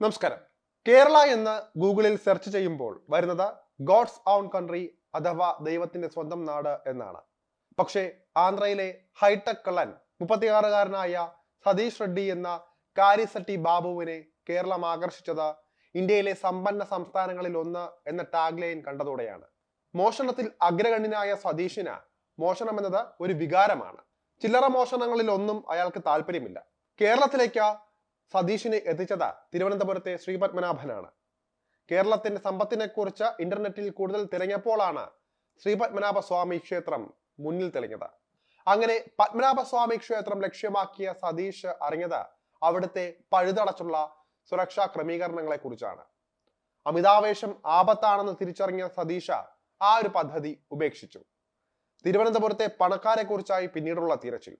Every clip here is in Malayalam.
നമസ്കാരം. കേരള എന്ന് ഗൂഗിളിൽ സെർച്ച് ചെയ്യുമ്പോൾ വരുന്നത് ഗോഡ്സ് ഓൺ കൺട്രി അഥവാ ദൈവത്തിന്റെ സ്വന്തം നാട് എന്നാണ്. പക്ഷേ ആന്ധ്രയിലെ ഹൈടെക് കള്ളൻ മുപ്പത്തിയാറുകാരനായ സതീഷ് റെഡ്ഡി എന്ന കാരിസട്ടി ബാബുവിനെ കേരളം ആകർഷിച്ചത് ഇന്ത്യയിലെ സമ്പന്ന സംസ്ഥാനങ്ങളിൽ ഒന്ന് എന്ന ടാഗ് ലൈൻ കണ്ടതോടെയാണ്. മോഷണത്തിൽ അഗ്രഗണ്യനായ സതീഷിന് മോഷണം എന്നത് ഒരു വികാരമാണ്. ചില്ലറ മോഷണങ്ങളിൽ ഒന്നും അയാൾക്ക് താല്പര്യമില്ല. കേരളത്തിലേക്ക് സതീഷിനെ എത്തിച്ചത് തിരുവനന്തപുരത്തെ ശ്രീപത്മനാഭനാണ് കേരളത്തിന്റെ സമ്പത്തിനെ കുറിച്ച് ഇന്റർനെറ്റിൽ കൂടുതൽ തിരഞ്ഞപ്പോഴാണ് ശ്രീപത്മനാഭ സ്വാമി ക്ഷേത്രം മുന്നിൽ തെളിഞ്ഞത്. അങ്ങനെ പത്മനാഭസ്വാമി ക്ഷേത്രം ലക്ഷ്യമാക്കിയ സതീഷ് അറിഞ്ഞത് അവിടുത്തെ പഴുതടച്ചുള്ള സുരക്ഷാ ക്രമീകരണങ്ങളെ കുറിച്ചാണ്. അമിതാവേശം ആപത്താണെന്ന് തിരിച്ചറിഞ്ഞ സതീഷ ആ ഒരു പദ്ധതി ഉപേക്ഷിച്ചു. തിരുവനന്തപുരത്തെ പണക്കാരെ കുറിച്ചായി പിന്നീടുള്ള തിരച്ചിൽ.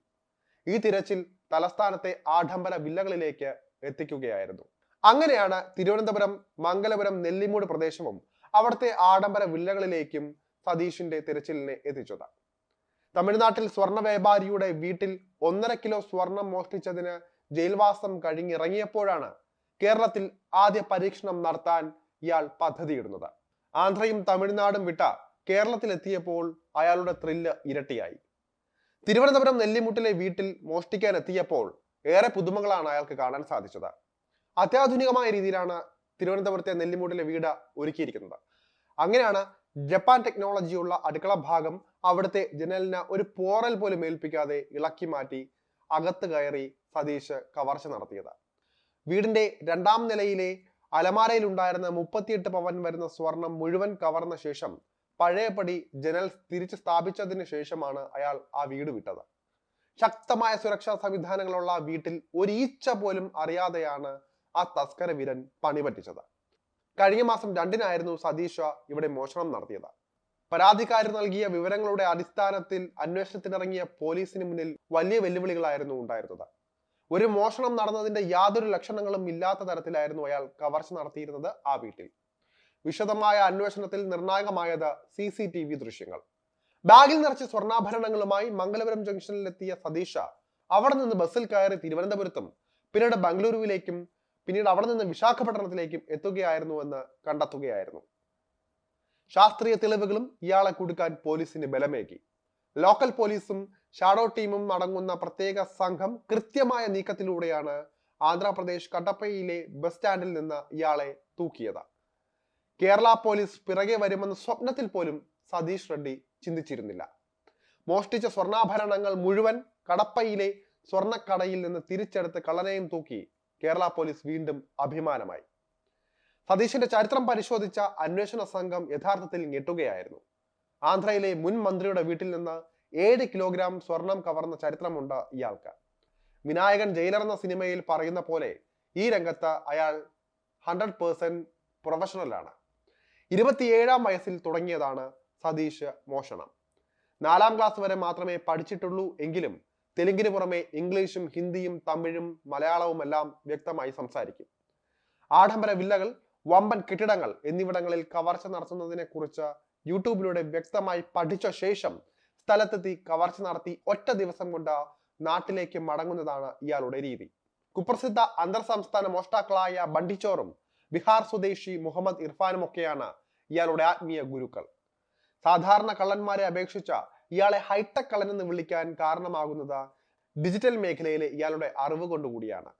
ഈ തിരച്ചിൽ തലസ്ഥാനത്തെ ആഡംബര വില്ലകളിലേക്ക് എത്തിക്കുകയായിരുന്നു. അങ്ങനെയാണ് തിരുവനന്തപുരം മംഗലപുരം നെല്ലിമൂട് പ്രദേശവും അവിടുത്തെ ആഡംബര വില്ലകളിലേക്കും സതീഷിന്റെ തിരച്ചിലിനെ എത്തിച്ചത്. തമിഴ്നാട്ടിൽ സ്വർണ വ്യാപാരിയുടെ വീട്ടിൽ ഒന്നര കിലോ സ്വർണം മോഷ്ടിച്ചതിന് ജയിൽവാസം കഴിഞ്ഞിറങ്ങിയപ്പോഴാണ് കേരളത്തിൽ ആദ്യ പരീക്ഷണം നടത്താൻ ഇയാൾ പദ്ധതിയിടുന്നത്. ആന്ധ്രയും തമിഴ്നാടും വിട്ട കേരളത്തിലെത്തിയപ്പോൾ അയാളുടെ ത്രില്ല് ഇരട്ടിയായി. തിരുവനന്തപുരം നെല്ലിമുട്ടിലെ വീട്ടിൽ മോഷ്ടിക്കാൻ എത്തിയപ്പോൾ ഏറെ പുതുമകളാണ് അയാൾക്ക് കാണാൻ സാധിച്ചത്. അത്യാധുനികമായ രീതിയിലാണ് തിരുവനന്തപുരത്തെ നെല്ലിമുട്ടിലെ വീട് ഒരുക്കിയിരിക്കുന്നത്. അങ്ങനെയാണ് ജപ്പാൻ ടെക്നോളജിയുള്ള അടുക്കള ഭാഗം അവിടുത്തെ ജനലിന് ഒരു പോറൽ പോലും ഏൽപ്പിക്കാതെ ഇളക്കി മാറ്റി അകത്ത് കയറി സതീഷ് കവർച്ച നടത്തിയത്. വീടിന്റെ രണ്ടാം നിലയിലെ അലമാരയിൽ ഉണ്ടായിരുന്ന മുപ്പത്തിയെട്ട് പവൻ വരുന്ന സ്വർണം മുഴുവൻ കവർന്ന ശേഷം പഴയപടി ജനൽ തിരിച്ച് സ്ഥാപിച്ചതിന് ശേഷമാണ് അയാൾ ആ വീട് വിട്ടത്. ശക്തമായ സുരക്ഷാ സംവിധാനങ്ങളുള്ള വീട്ടിൽ ഒരു ഈച്ച പോലും അറിയാതെയാണ് ആ തസ്കര വീരൻ പണി പറ്റിച്ചത്. കഴിഞ്ഞ മാസം രണ്ടിനായിരുന്നു സതീഷ ഇവിടെ മോഷണം നടത്തിയത്. പരാതിക്കാരൻ നൽകിയ വിവരങ്ങളുടെ അടിസ്ഥാനത്തിൽ അന്വേഷണത്തിനിറങ്ങിയ പോലീസിന് മുന്നിൽ വലിയ വെല്ലുവിളികളായിരുന്നു ഉണ്ടായിരുന്നത്. ഒരു മോഷണം നടന്നതിന്റെ യാതൊരു ലക്ഷണങ്ങളും ഇല്ലാത്ത തരത്തിലായിരുന്നു അയാൾ കവർച്ച നടത്തിയിരുന്നത് ആ വീട്ടിൽ. വിശദമായ അന്വേഷണത്തിൽ നിർണായകമായത് സി സി ടി വി ദൃശ്യങ്ങൾ. ബാഗിൽ നിറച്ച് സ്വർണാഭരണങ്ങളുമായി മംഗലപുരം ജംഗ്ഷനിലെത്തിയ സതീഷ അവിടെ നിന്ന് ബസ്സിൽ കയറി തിരുവനന്തപുരത്തും പിന്നീട് ബംഗളൂരുവിലേക്കും പിന്നീട് അവിടെ നിന്ന് വിശാഖപട്ടണത്തിലേക്കും എത്തുകയായിരുന്നു എന്ന് കണ്ടെത്തുകയായിരുന്നു. ശാസ്ത്രീയ തെളിവുകളും ഇയാളെ കൊടുക്കാൻ പോലീസിന് ബലമേകി. ലോക്കൽ പോലീസും ഷാഡോ ടീമും അടങ്ങുന്ന പ്രത്യേക സംഘം കൃത്യമായ നീക്കത്തിലൂടെയാണ് ആന്ധ്രാപ്രദേശ് കട്ടപ്പയിലെ ബസ് സ്റ്റാൻഡിൽ നിന്ന് ഇയാളെ തൂക്കിയത്. കേരള പോലീസ് പിറകെ വരുമെന്ന സ്വപ്നത്തിൽ പോലും സതീഷ് റെഡ്ഡി ചിന്തിച്ചിരുന്നില്ല. മോഷ്ടിച്ച സ്വർണാഭരണങ്ങൾ മുഴുവൻ കടപ്പയിലെ സ്വർണക്കടയിൽ നിന്ന് തിരിച്ചെടുത്ത് കള്ളനെയും തൂക്കി കേരള പോലീസ് വീണ്ടും അഭിമാനമായി. സതീഷിന്റെ ചരിത്രം പരിശോധിച്ച അന്വേഷണ സംഘം യഥാർത്ഥത്തിൽ ഞെട്ടുകയായിരുന്നു. ആന്ധ്രയിലെ മുൻ മന്ത്രിയുടെ വീട്ടിൽ നിന്ന് ഏഴ് കിലോഗ്രാം സ്വർണം കവർന്ന ചരിത്രമുണ്ട് ഇയാൾക്ക്. വിനായകൻ ജയിലർ എന്ന സിനിമയിൽ പറയുന്ന പോലെ ഈ രംഗത്ത് അയാൾ ഹൺഡ്രഡ് പേഴ്സെന്റ് പ്രൊഫഷണലാണ് ഇരുപത്തിയേഴാം വയസ്സിൽ തുടങ്ങിയതാണ് സതീഷ് മോഷണം. നാലാം ക്ലാസ് വരെ മാത്രമേ പഠിച്ചിട്ടുള്ളൂ എങ്കിലും തെലുങ്കിന് പുറമെ ഇംഗ്ലീഷും ഹിന്ദിയും തമിഴും മലയാളവും എല്ലാം വ്യക്തമായി സംസാരിക്കും. ആഡംബര വില്ലകൾ വമ്പൻ കെട്ടിടങ്ങൾ എന്നിവിടങ്ങളിൽ കവർച്ച നടത്തുന്നതിനെ കുറിച്ച് യൂട്യൂബിലൂടെ വ്യക്തമായി പഠിച്ച ശേഷം സ്ഥലത്തെത്തി കവർച്ച നടത്തി ഒറ്റ ദിവസം കൊണ്ട് നാട്ടിലേക്ക് മടങ്ങുന്നതാണ് ഇയാളുടെ രീതി. കുപ്രസിദ്ധ അന്തർ സംസ്ഥാന മോഷ്ടാക്കളായ ബണ്ടിച്ചോറും ബിഹാർ സ്വദേശി മുഹമ്മദ് ഇർഫാനുമൊക്കെയാണ് ഇയാളുടെ ആത്മീയ ഗുരുക്കൾ. സാധാരണ കള്ളന്മാരെ അപേക്ഷിച്ച ഇയാളെ ഹൈടെക് കള്ളൻ എന്ന് വിളിക്കാൻ കാരണമാകുന്നത് ഡിജിറ്റൽ മേഖലയിലെ ഇയാളുടെ അറിവ് കൊണ്ടുകൂടിയാണ്.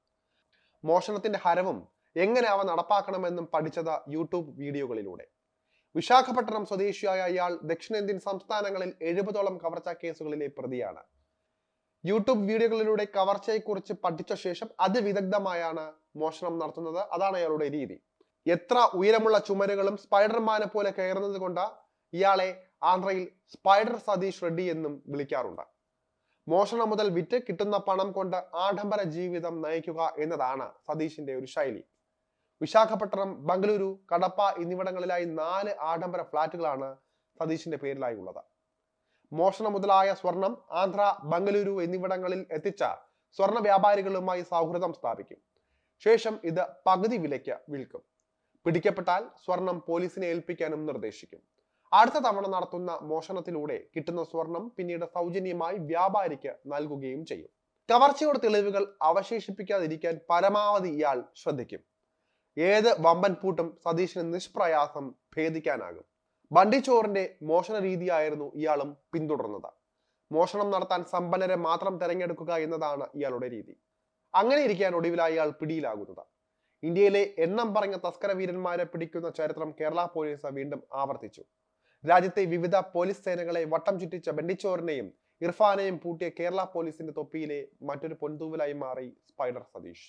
മോഷണത്തിന്റെ ഹരവും എങ്ങനെ അവ നടപ്പാക്കണമെന്നും പഠിച്ചത് യൂട്യൂബ് വീഡിയോകളിലൂടെ. വിശാഖപട്ടണം സ്വദേശിയായ ഇയാൾ ദക്ഷിണേന്ത്യൻ സംസ്ഥാനങ്ങളിൽ എഴുപതോളം കവർച്ചാ കേസുകളിലെ പ്രതിയാണ്. യൂട്യൂബ് വീഡിയോകളിലൂടെ കവർച്ചയെക്കുറിച്ച് പഠിച്ച ശേഷം അതിവിദഗ്ധമായാണ് മോഷണം നടത്തുന്നത്. അതാണ് അയാളുടെ രീതി. എത്ര ഉയരമുള്ള ചുമരുകളും സ്പൈഡർമാനെ പോലെ കയറുന്നത് കൊണ്ട് ഇയാളെ ആന്ധ്രയിൽ സ്പൈഡർ സതീഷ് റെഡ്ഡി എന്നും വിളിക്കാറുണ്ട്. മോഷണം മുതൽ വിറ്റ് കിട്ടുന്ന പണം കൊണ്ട് ആഡംബര ജീവിതം നയിക്കുക എന്നതാണ് സതീഷിന്റെ ഒരു ശൈലി. വിശാഖപട്ടണം ബംഗളൂരു കടപ്പ എന്നിവിടങ്ങളിലായി നാല് ആഡംബര ഫ്ളാറ്റുകളാണ് സതീഷിന്റെ പേരിലായി ഉള്ളത് മോഷണം മുതലായ സ്വർണം ആന്ധ്ര ബംഗളൂരു എന്നിവിടങ്ങളിൽ എത്തിച്ച സ്വർണ വ്യാപാരികളുമായി സൗഹൃദം സ്ഥാപിക്കും. ശേഷം ഇത് പകുതി വിലയ്ക്ക് വിൽക്കും. പിടിക്കപ്പെട്ടാൽ സ്വർണം പോലീസിനെ ഏൽപ്പിക്കാനും നിർദ്ദേശിക്കും. അടുത്ത തവണ നടത്തുന്ന മോഷണത്തിലൂടെ കിട്ടുന്ന സ്വർണം പിന്നീട് സൗജന്യമായി വ്യാപാരിക്ക് നൽകുകയും ചെയ്യും. കവർച്ചയുടെ തെളിവുകൾ അവശേഷിപ്പിക്കാതിരിക്കാൻ പരമാവധി ഇയാൾ ശ്രദ്ധിക്കും. ഏത് വമ്പൻ പൂട്ടും സതീശിന് നിഷ്പ്രയാസം ഭേദിക്കാനാകും. ബണ്ടിച്ചോറിന്റെ മോഷണ രീതിയായിരുന്നു ഇയാളും പിന്തുടർന്നത്. മോഷണം നടത്താൻ സമ്പന്നരെ മാത്രം തെരഞ്ഞെടുക്കുക എന്നതാണ് ഇയാളുടെ രീതി. അങ്ങനെ ഇരിക്കാൻ ഒടുവിലായി ഇയാൾ പിടിയിലാകുന്നത്. ഇന്ത്യയിലെ എണ്ണം പറഞ്ഞ തസ്കര വീരന്മാരെ പിടിക്കുന്ന ചരിത്രം കേരള പോലീസ് വീണ്ടും ആവർത്തിച്ചു. രാജ്യത്തെ വിവിധ പോലീസ് സേനകളെ വട്ടം ചുറ്റിച്ച ബണ്ടിച്ചോറിനെയും ഇർഫാനെയും പൂട്ടിയ കേരള പോലീസിന്റെ തൊപ്പിയിലെ മറ്റൊരു പൊൻതൂവലായി മാറി സ്പൈഡർ സതീഷ്.